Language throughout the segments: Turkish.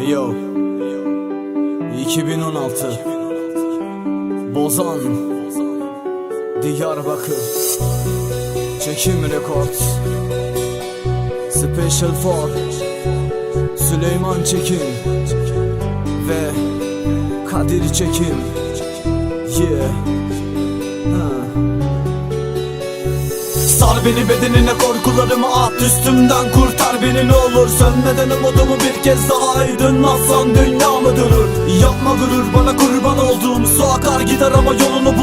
Yo. 2016 Bozan. Diyarbakır. Çekim Records Special for. Süleyman Çekim. Ve Kadir Çekim. Yeah Sar beni bedenine korkularımı at üstümden. Kurtar beni ne olur. Sönmeden umudumu bir kez daha aydınlatsan. Dünya mı durur? Yapma gurur bana kurban olduğum su akar gider ama yolunu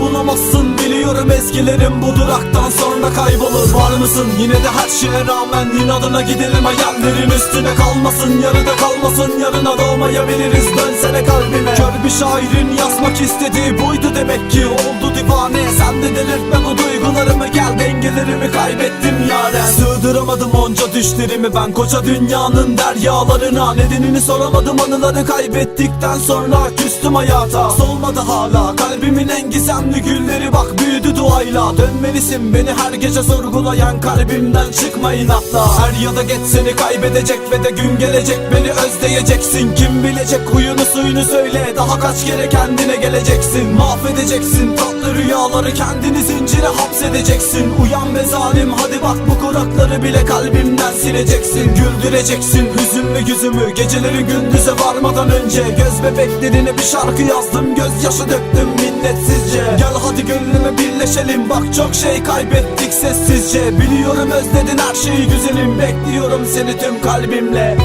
bulamazsın biliyorum eskilerim bu duraktan sonra kaybolur. Var mısın? Yine de her şeye rağmen inadına gidelim hayallerin üstüne kalmasın Yarıda kalmasın yarına doğmayabiliriz. Dönsene kalbime. Kör bir şairin yazmak istediği buydu demek ki. Oldu divane Sen de delirtme bu duygularımı. Gel dengelerimi kaybettim yaren. Sığdıramadım düşlerimi ben koca dünyanın deryalarına. Nedenini soramadım anıları kaybettikten sonra küstüm hayata. Solmadı hala kalbimin en gizemli gülleri. Bak büyüdü duayla Dönmelisin beni her gece sorgulayan kalbimden çıkma inatla Er ya da geç seni kaybedecek ve de gün gelecek beni özleyeceksin. Kim bilecek huyunu suyunu söyle daha kaç kere kendine geleceksin. Mahvedeceksin tatlı rüyaları kendini zincire hapsedeceksin. Uyan be zalim hadi bak bu kurakları bile kalbimden sileceksin Güldüreceksin hüzünlü yüzümü geceleri gündüze varmadan önce Göz bebeklerine bir şarkı yazdım gözyaşı döktüm minnetsizce. Gel hadi gönlüme birleşelim bak çok şey kaybettik sessizce. Biliyorum özledin her şeyi güzelim bekliyorum seni tüm kalbimle